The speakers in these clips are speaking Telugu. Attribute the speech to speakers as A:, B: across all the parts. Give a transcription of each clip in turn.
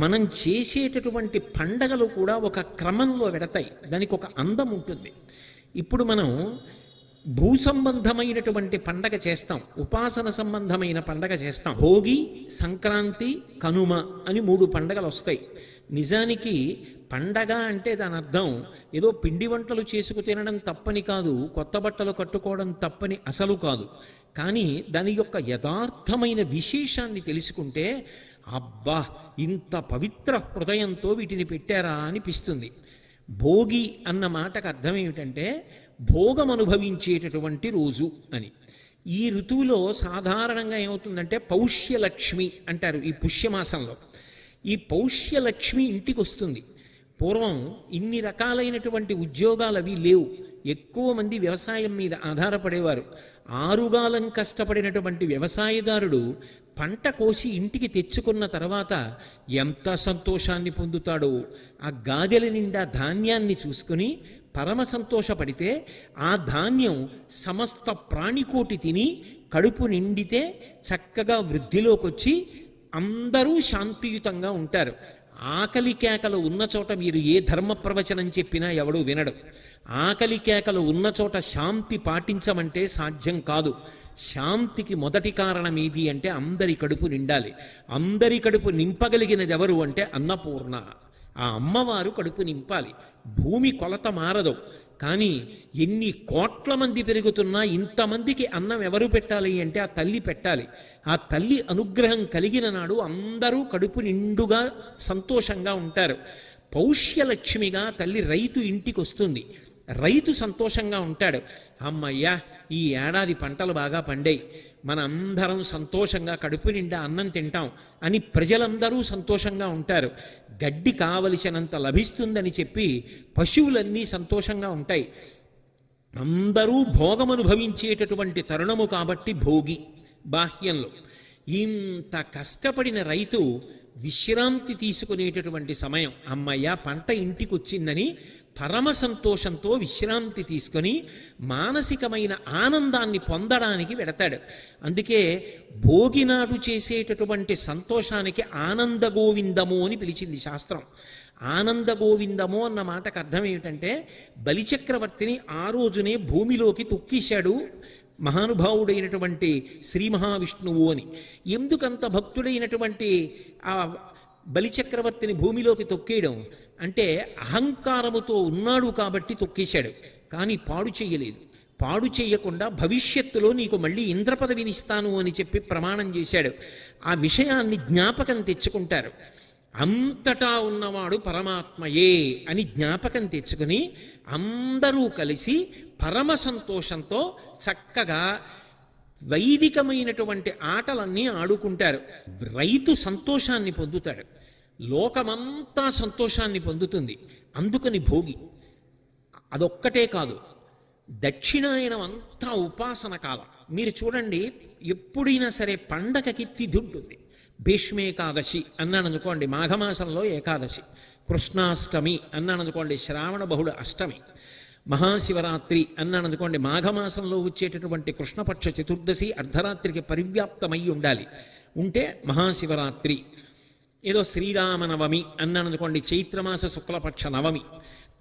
A: మనం చేసేటటువంటి పండగలు కూడా ఒక క్రమంలో వెడతాయి. దానికి ఒక అందం ఉంటుంది. ఇప్పుడు మనం భూ సంబంధమైనటువంటి పండగ చేస్తాం. ఉపాసన సంబంధమైన పండగ చేస్తాం. భోగి సంక్రాంతి కనుమ అని మూడు పండగలు వస్తాయి. నిజానికి పండగ అంటే దాని అర్థం ఏదో పిండి వంటలు చేసుకు తినడం తప్పని కాదు కొత్త బట్టలు కట్టుకోవడం తప్పని అసలు కాదు. కానీ దాని యొక్క యథార్థమైన విశేషాన్ని తెలుసుకుంటే అబ్బా ఇంత పవిత్ర హృదయంతో వీటిని పెట్టారా అనిపిస్తుంది. భోగి అన్న మాటకు అర్థం ఏమిటంటే భోగం అనుభవించేటటువంటి రోజు అని. ఈ ఋతువులో సాధారణంగా ఏమవుతుందంటే పౌష్యలక్ష్మి అంటారు ఈ పుష్యమాసంలో. ఈ పౌష్యలక్ష్మి ఇంటికి వస్తుంది పూర్వం ఇన్ని రకాలైనటువంటి ఉద్యోగాలు అవి లేవు. ఎక్కువ మంది వ్యవసాయం మీద ఆధారపడేవారు. ఆరుగాలం కష్టపడినటువంటి వ్యవసాయదారుడు పంట కోసి ఇంటికి తెచ్చుకున్న తర్వాత ఎంత సంతోషాన్ని పొందుతాడో ఆ గాదెల నిండా ధాన్యాన్ని చూసుకుని పరమ సంతోషపడితే ఆ ధాన్యం సమస్త ప్రాణికోటి తిని కడుపు నిండితే చక్కగా వృద్ధిలోకి వచ్చి అందరూ శాంతియుతంగా ఉంటారు. ఆకలి కేకలు ఉన్న చోట మీరు ఏ ధర్మ ప్రవచనం చెప్పినా ఎవడూ వినడు. ఆకలి కేకలు ఉన్న చోట శాంతి పాటించమంటే సాధ్యం కాదు. శాంతికి మొదటి కారణం ఏది అంటే అందరి కడుపు నిండాలి. అందరి కడుపు నింపగలిగినది ఎవరు అంటే అన్నపూర్ణ. ఆ అమ్మవారు కడుపు నింపాలి. భూమి కొలత మారదు. కానీ ఎన్ని కోట్ల మంది పెరుగుతున్నా ఇంతమందికి అన్నం ఎవరు పెట్టాలి అంటే ఆ తల్లి పెట్టాలి. ఆ తల్లి అనుగ్రహం కలిగిన నాడు అందరూ కడుపు నిండుగా సంతోషంగా ఉంటారు. పౌష్యలక్ష్మిగా తల్లి రైతు ఇంటికి వస్తుంది రైతు సంతోషంగా ఉంటాడు. అమ్మయ్యా ఈ ఏడాది పంటలు బాగా పండాయి. మన అందరం సంతోషంగా కడుపు నిండా అన్నం తింటాం అని ప్రజలందరూ సంతోషంగా ఉంటారు. గడ్డి కావలసినంత లభిస్తుందని చెప్పి పశువులన్నీ సంతోషంగా ఉంటాయి. అందరూ భోగమనుభవించేటటువంటి తరుణము కాబట్టి భోగి బాహ్యంలో. ఇంత కష్టపడిన రైతు విశ్రాంతి తీసుకునేటటువంటి సమయం. అమ్మయ్య పంట ఇంటికి వచ్చిందని పరమ సంతోషంతో విశ్రాంతి తీసుకొని మానసికమైన ఆనందాన్ని పొందడానికి వెడతాడు అందుకే భోగినాడు చేసేటటువంటి సంతోషానికి ఆనంద గోవిందము అని పిలిచింది శాస్త్రం. ఆనంద గోవిందము అన్న మాటకు అర్థం ఏమిటంటే బలిచక్రవర్తిని ఆ రోజునే భూమిలోకి తొక్కేశాడు. మహానుభావుడైనటువంటి శ్రీ మహావిష్ణువు అని. ఎందుకంత భక్తుడైనటువంటి ఆ బలిచక్రవర్తిని భూమిలోకి తొక్కేయడం అంటే అహంకారముతో ఉన్నాడు కాబట్టి తొక్కేశాడు. కానీ పాడు చేయలేదు. పాడు చేయకుండా భవిష్యత్తులో నీకు మళ్ళీ ఇంద్రపదవిని ఇస్తాను అని చెప్పి ప్రమాణం చేశాడు. ఆ విషయాన్ని జ్ఞాపకం తెచ్చుకుంటారు. అంతటా ఉన్నవాడు పరమాత్మయే అని జ్ఞాపకం తెచ్చుకుని అందరూ కలిసి పరమ సంతోషంతో చక్కగా వైదికమైనటువంటి ఆటలన్నీ ఆడుకుంటారు. రైతు సంతోషాన్ని పొందుతాడు. లోకమంతా సంతోషాన్ని పొందుతుంది. అందుకని భోగి. అదొక్కటే కాదు. దక్షిణాయనం అంతా ఉపాసన కాలం. మీరు చూడండి ఎప్పుడైనా సరే పండగకి తిథి ఉంటుంది భీష్మేకాదశి అన్నాను అనుకోండి మాఘమాసంలో ఏకాదశి. కృష్ణాష్టమి అన్నాను అనుకోండి శ్రావణ బహుళ అష్టమి. మహాశివరాత్రి అన్నాను అనుకోండి మాఘమాసంలో వచ్చేటటువంటి కృష్ణపక్ష చతుర్దశి అర్ధరాత్రికి పరివ్యాప్తమై ఉండాలి. ఉంటే మహాశివరాత్రి. ఏదో శ్రీరామనవమి అన్నాను అనుకోండి చైత్రమాస శుక్లపక్ష నవమి.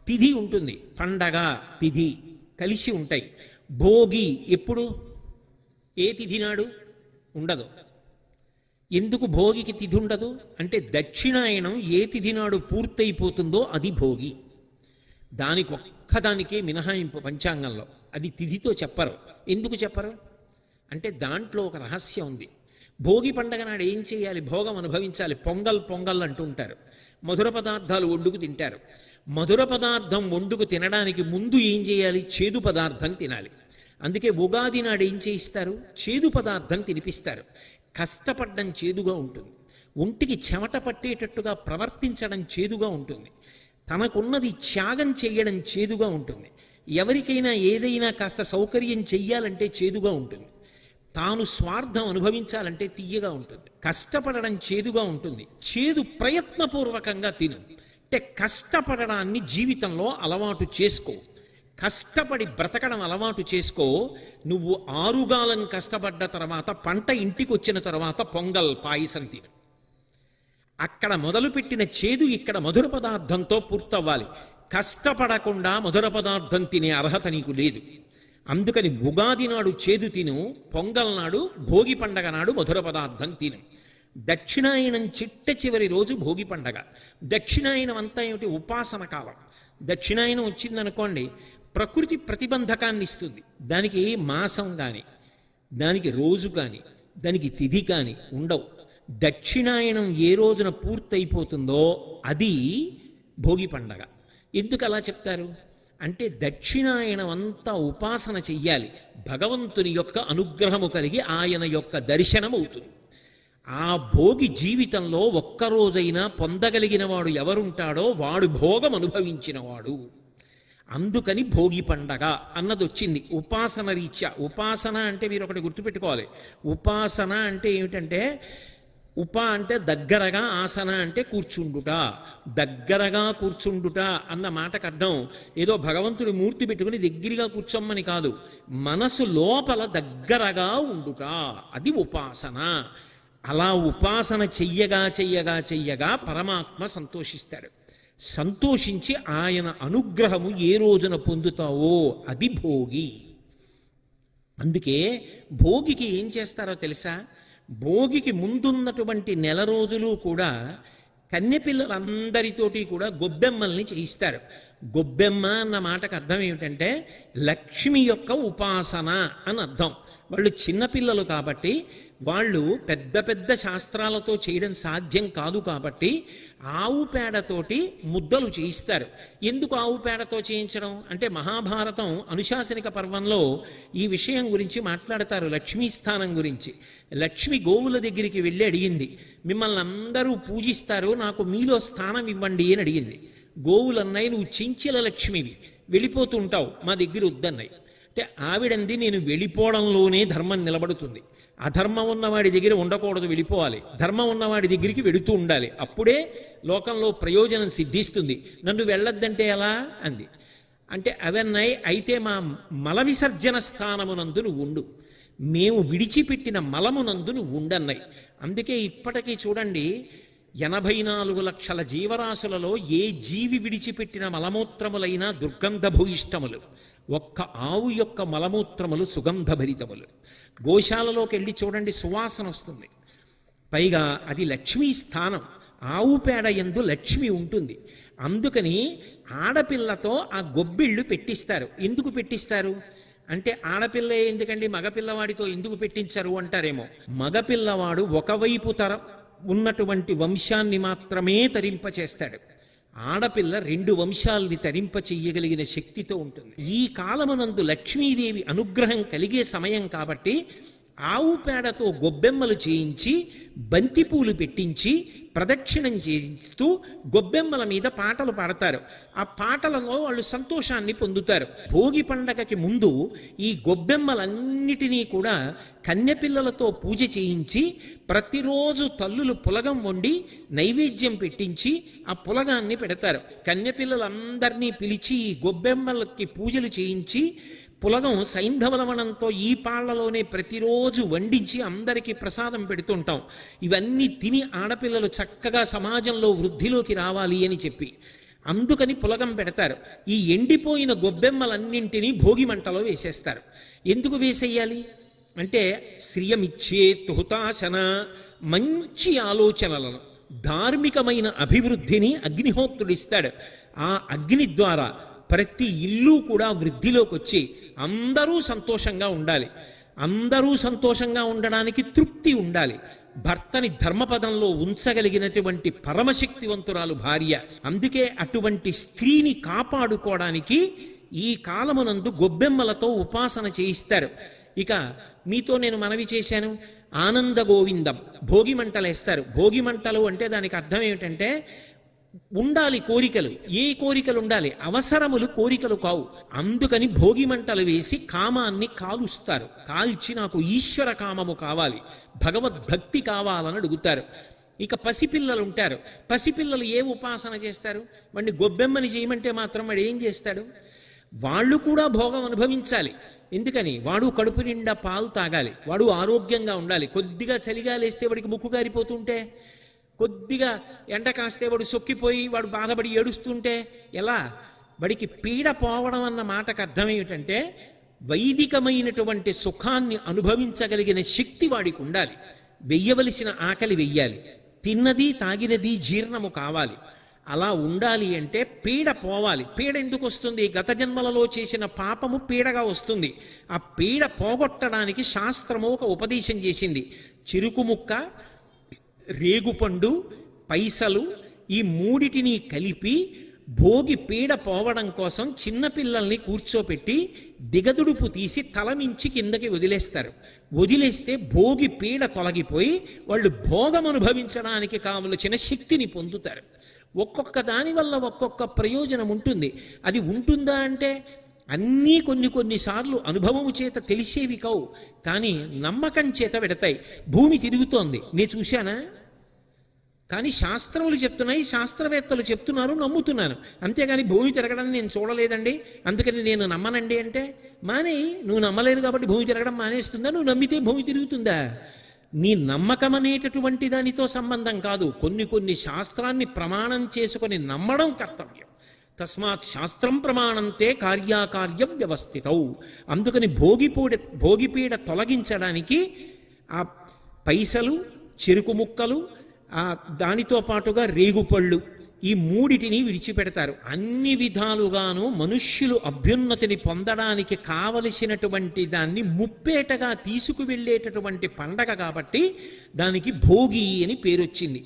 A: తిథి ఉంటుంది పండగ తిథి కలిసి ఉంటాయి. భోగి ఎప్పుడు? ఏ తిథి నాడు? ఉండదు. ఎందుకు భోగికి తిథి ఉండదు? అంటే దక్షిణాయనం ఏ తిథి నాడు పూర్తయిపోతుందో అది భోగి. దానికి ఒక్కదానికే మినహాయింపు పంచాంగంలో. అది తిథితో చెప్పరు. ఎందుకు చెప్పరు? అంటే దాంట్లో ఒక రహస్యం ఉంది. భోగి పండగ నాడు ఏం చేయాలి? భోగం అనుభవించాలి. పొంగల్ పొంగల్ అంటూ ఉంటారు. మధుర పదార్థాలు వండుకు తింటారు. మధుర పదార్థం వండుకు తినడానికి ముందు ఏం చేయాలి? చేదు పదార్థం తినాలి. అందుకే ఉగాది నాడు ఏం చేయిస్తారు? చేదు పదార్థం తినిపిస్తారు. కష్టపడ్డం చేదుగా ఉంటుంది. ఒంటికి చెమట పట్టేటట్టుగా ప్రవర్తించడం చేదుగా ఉంటుంది. తనకున్నది త్యాగం చేయడం చేదుగా ఉంటుంది. ఎవరికైనా ఏదైనా కాస్త సౌకర్యం చెయ్యాలంటే చేదుగా ఉంటుంది. తాను స్వార్థం అనుభవించాలంటే తీయగా ఉంటుంది. కష్టపడడం చేదుగా ఉంటుంది. చేదు ప్రయత్నపూర్వకంగా తిను. అంటే కష్టపడడాన్ని జీవితంలో అలవాటు చేసుకో. కష్టపడి బ్రతకడం అలవాటు చేసుకో. నువ్వు ఆరుగాలం కష్టపడ్డ తర్వాత పంట ఇంటికి వచ్చిన తర్వాత పొంగల్ పాయసం తిను. అక్కడ మొదలుపెట్టిన చేదు ఇక్కడ మధుర పదార్థంతో పూర్తవ్వాలి. కష్టపడకుండా మధుర పదార్థం తినే అర్హత నీకు లేదు. అందుకని ఉగాది నాడు చేదు తిను పొంగల్ నాడు భోగి పండగ నాడు మధుర పదార్థం తిను. దక్షిణాయనం చిట్ట చివరి రోజు భోగి పండగ. దక్షిణాయనం అంతా ఏమిటి? ఉపాసన కాలం. దక్షిణాయనం వచ్చిందనుకోండి ప్రకృతి ప్రతిబంధకాన్ని ఇస్తుంది. దానికి మాసం కానీ దానికి రోజు కానీ దానికి తిథి కానీ ఉండవు. దక్షిణాయనం ఏ రోజున పూర్తయిపోతుందో అది భోగి పండగ. ఎందుకు అలా చెప్తారు? అంటే దక్షిణాయనం అంతా ఉపాసన చెయ్యాలి. భగవంతుని యొక్క అనుగ్రహము కలిగి ఆయన యొక్క దర్శనం అవుతుంది ఆ భోగి జీవితంలో ఒక్కరోజైనా పొందగలిగిన వాడు ఎవరుంటాడో వాడు భోగం అనుభవించినవాడు. అందుకని భోగి పండగ అన్నది వచ్చింది ఉపాసన రీత్యా. ఉపాసన అంటే మీరు ఒకటి గుర్తుపెట్టుకోవాలి. ఉపాసన అంటే ఏమిటంటే ఉప అంటే దగ్గరగా ఆసన అంటే కూర్చుండుట. దగ్గరగా కూర్చుండుట అన్న మాటకు అర్థం. ఏదో భగవంతుడి మూర్తి పెట్టుకుని దగ్గరగా కూర్చోమ్మని కాదు. మనసు లోపల దగ్గరగా ఉండుట. అది ఉపాసన. అలా ఉపాసన చెయ్యగా చెయ్యగా చెయ్యగా పరమాత్మ సంతోషిస్తాడు. సంతోషించి ఆయన అనుగ్రహము ఏ రోజున పొందుతావో అది భోగి. అందుకే భోగికి ఏం చేస్తారో తెలుసా? భోగికి ముందున్నటువంటి నెల రోజులు కూడా కన్నెపిల్లలందరితోటి కూడా గొబ్బెమ్మల్ని చేయిస్తారు. గొబ్బెమ్మ అన్న మాటకు అర్థం ఏమిటంటే లక్ష్మి యొక్క ఉపాసన అని అర్థం. వాళ్ళు చిన్నపిల్లలు కాబట్టి వాళ్ళు పెద్ద పెద్ద శాస్త్రాలతో చేయడం సాధ్యం కాదు కాబట్టి ఆవు పేడతోటి ముద్దలు చేయిస్తారు. ఎందుకు ఆవు పేడతో చేయించడం? అంటే మహాభారతం అనుశాసనిక పర్వంలో ఈ విషయం గురించి మాట్లాడతారు లక్ష్మీ స్థానం గురించి. లక్ష్మి గోవుల దగ్గరికి వెళ్ళి అడిగింది మిమ్మల్ని అందరూ పూజిస్తారు నాకు మీలో స్థానం ఇవ్వండి అని అడిగింది. గోవులన్నాయి నువ్వు చెంచల లక్ష్మివి వెళ్ళిపోతూ ఉంటావు మా దగ్గర వద్దన్నాయి అంటే ఆవిడంది నేను వెళ్ళిపోవడంలోనే ధర్మం నిలబడుతుంది. అధర్మం ఉన్నవాడి దగ్గర ఉండకూడదు వెళ్ళిపోవాలి. ధర్మం ఉన్నవాడి దగ్గరికి వెళుతూ ఉండాలి. అప్పుడే లోకంలో ప్రయోజనం సిద్ధిస్తుంది. నన్ను వెళ్ళొద్దంటే ఎలా? అంది. అంటే అవన్నాయి అయితే మా మల విసర్జన స్థానమునందును ఉండు. మేము విడిచిపెట్టిన మలమునందును ఉండన్నాయి అందుకే ఇప్పటికీ చూడండి ఎనభై నాలుగు లక్షల జీవరాశులలో ఏ జీవి విడిచిపెట్టిన మలమూత్రములైనా దుర్గంధ భూయిష్టములు ఒక్క ఆవు యొక్క మలమూత్రములు సుగంధభరితములు. గోశాలలోకి వెళ్ళి చూడండి సువాసన వస్తుంది. పైగా అది లక్ష్మీ స్థానం. ఆవు పేడ ఎందు లక్ష్మి ఉంటుంది. అందుకని ఆడపిల్లతో ఆ గొబ్బిళ్ళు పెట్టిస్తారు. ఎందుకు పెట్టిస్తారు? అంటే ఆడపిల్ల ఎందుకండి? మగపిల్లవాడితో ఎందుకు పెట్టించరు అంటారేమో. మగపిల్లవాడు ఒకవైపు తరం ఉన్నటువంటి వంశాన్ని మాత్రమే తరింపచేస్తాడు. ఆడపిల్ల రెండు వంశాల్ని తరింప చెయ్యగలిగిన శక్తితో ఉంటుంది. ఈ కాలమునందు లక్ష్మీదేవి అనుగ్రహం కలిగే సమయం కాబట్టి ఆవు పేడతో గొబ్బెమ్మలు చేయించి బంతిపూలు పెట్టించి ప్రదక్షిణం చేయిస్తూ గొబ్బెమ్మల మీద పాటలు పాడతారు. ఆ పాటలలో వాళ్ళు సంతోషాన్ని పొందుతారు. భోగి పండగకి ముందు ఈ గొబ్బెమ్మలన్నిటినీ కూడా కన్యపిల్లలతో పూజ చేయించి ప్రతిరోజు తల్లులు పులగం వండి నైవేద్యం పెట్టించి ఆ పులగాన్ని పెడతారు. కన్యపిల్లలందరినీ పిలిచి ఈ గొబ్బెమ్మలకి పూజలు చేయించి పులగం సైంధవలవనంతో ఈ పాళ్ళలోనే ప్రతిరోజు వండించి అందరికీ ప్రసాదం పెడుతుంటాం. ఇవన్నీ తిని ఆడపిల్లలు చక్కగా సమాజంలో వృద్ధిలోకి రావాలి అని చెప్పి. అందుకని పులగం పెడతారు. ఈ ఎండిపోయిన గొబ్బెమ్మలన్నింటినీ భోగి మంటలో వేసేస్తారు. ఎందుకు వేసేయాలి? అంటే శ్రియమిచ్చే తుహుతాశన మంచి ఆలోచనలను ధార్మికమైన అభివృద్ధిని అగ్నిహోత్రుడిస్తాడు. ఆ అగ్ని ద్వారా ప్రతి ఇల్లు కూడా వృద్ధిలోకి వచ్చి అందరూ సంతోషంగా ఉండాలి. అందరూ సంతోషంగా ఉండడానికి తృప్తి ఉండాలి. భర్తని ధర్మపదంలో ఉంచగలిగినటువంటి పరమశక్తివంతురాలు భార్య. అందుకే అటువంటి స్త్రీని కాపాడుకోవడానికి ఈ కాలమునందు గొబ్బెమ్మలతో ఉపాసన చేయిస్తారు. ఇక మీతో నేను మనవి చేశాను. ఆనంద గోవిందం భోగి మంటలు వేస్తారు భోగి మంటలు అంటే దానికి అర్థం ఏమిటంటే ఉండాలి కోరికలు. ఏ కోరికలు ఉండాలి? అవసరములు కోరికలు కావు. అందుకని భోగి మంటలు వేసి కామాన్ని కాలుస్తారు. కాల్చి నాకు ఈశ్వర కామము కావాలి. భగవద్భక్తి కావాలని అడుగుతారు. ఇక పసిపిల్లలు ఉంటారు. పసిపిల్లలు ఏ ఉపాసన చేస్తారు? వాడిని గొబ్బెమ్మని చేయమంటే మాత్రం వాడు ఏం చేస్తాడు? వాళ్ళు కూడా భోగం అనుభవించాలి. ఎందుకని? వాడు కడుపు నిండా పాలు తాగాలి. వాడు ఆరోగ్యంగా ఉండాలి. కొద్దిగా చలిగా లేస్తే వాడికి ముక్కు గారిపోతుంటే కొద్దిగా ఎండ కాస్తే వాడు సొక్కిపోయి వాడు బాధపడి ఏడుస్తుంటే ఎలా? వాడికి పీడ పోవడం అన్న మాటకు అర్థం ఏమిటంటే వైదికమైనటువంటి సుఖాన్ని అనుభవించగలిగిన శక్తి వాడికి ఉండాలి. వెయ్యవలసిన ఆకలి వెయ్యాలి. తిన్నది తాగినది జీర్ణము కావాలి. అలా ఉండాలి అంటే పీడ పోవాలి. పీడ ఎందుకు వస్తుంది? గత జన్మలలో చేసిన పాపము పీడగా వస్తుంది. ఆ పీడ పోగొట్టడానికి శాస్త్రము ఒక ఉపదేశం చేసింది. చెరుకు ముక్క రేగుపండు పైసలు ఈ మూడిటిని కలిపి భోగి పీడ పోవడం కోసం చిన్నపిల్లల్ని కూర్చోపెట్టి దిగదుడుపు తీసి తలమించి కిందకి వదిలేస్తారు. వదిలేస్తే భోగి పీడ తొలగిపోయి వాళ్ళు భోగం అనుభవించడానికి కావలసిన శక్తిని పొందుతారు. ఒక్కొక్క దాని వల్ల ఒక్కొక్క ప్రయోజనం ఉంటుంది. అది ఉంటుందా అంటే అన్నీ కొన్ని కొన్నిసార్లు అనుభవము చేత తెలిసేవి కావు. కానీ నమ్మకం చేత పెడతాయి. భూమి తిరుగుతోంది. నేను చూశానా? కానీ శాస్త్రములు చెప్తున్నాయి శాస్త్రవేత్తలు చెప్తున్నారు నమ్ముతున్నాను అంతేగాని భూమి తిరగడం నేను చూడలేదండి. అందుకని నేను నమ్మనండి అంటే మానే నువ్వు నమ్మలేదు కాబట్టి భూమి తిరగడం మానేస్తుందా? నువ్వు నమ్మితే భూమి తిరుగుతుందా? నీ నమ్మకం అనేటటువంటి దానితో సంబంధం కాదు. కొన్ని కొన్ని శాస్త్రాన్ని ప్రమాణం చేసుకొని నమ్మడం కర్తవ్యం. తస్మాత్ శాస్త్రం ప్రమాణంతే కార్యాకార్యం వ్యవస్థితౌ. అందుకని భోగిపూడ భోగిపీడ తొలగించడానికి ఆ పైసలు చెరుకు ముక్కలు దానితో పాటుగా రేగుపళ్ళు ఈ మూడిటిని విడిచిపెడతారు. అన్ని విధాలుగాను మనుష్యులు అభ్యున్నతిని పొందడానికి కావలసినటువంటి దాన్ని ముప్పేటగా తీసుకువెళ్ళేటటువంటి పండగ కాబట్టి దానికి భోగి అని పేరొచ్చింది.